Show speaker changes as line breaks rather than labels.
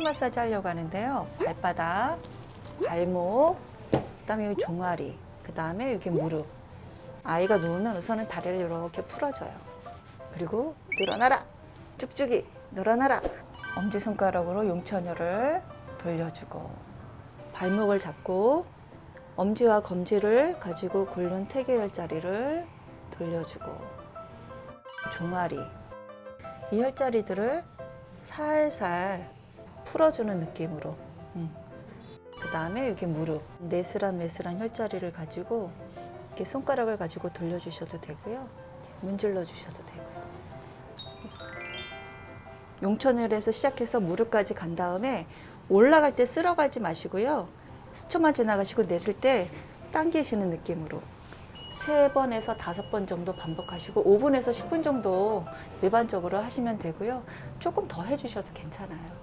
혈관 마사지 하려고 하는데요. 발바닥, 발목, 그다음에 여기 종아리, 그다음에 여기 무릎. 아이가 누우면 우선은 다리를 이렇게 풀어줘요. 그리고 늘어나라, 쭉쭉이 늘어나라. 엄지 손가락으로 용천혈을 돌려주고 발목을 잡고 엄지와 검지를 가지고 골륜 태계혈자리를 돌려주고 종아리 이 혈자리들을 살살 풀어주는 느낌으로. 그 다음에 여기 무릎 네스란 네스란 혈자리를 가지고 이렇게 손가락을 가지고 돌려주셔도 되고요. 문질러 주셔도 되고요. 용천혈에서 시작해서 무릎까지 간 다음에 올라갈 때 쓸어가지 마시고요. 스쳐만 지나가시고 내릴 때 당기시는 느낌으로. 세 번에서 다섯 번 정도 반복하시고 5분에서 10분 정도 일반적으로 하시면 되고요. 조금 더 해주셔도 괜찮아요.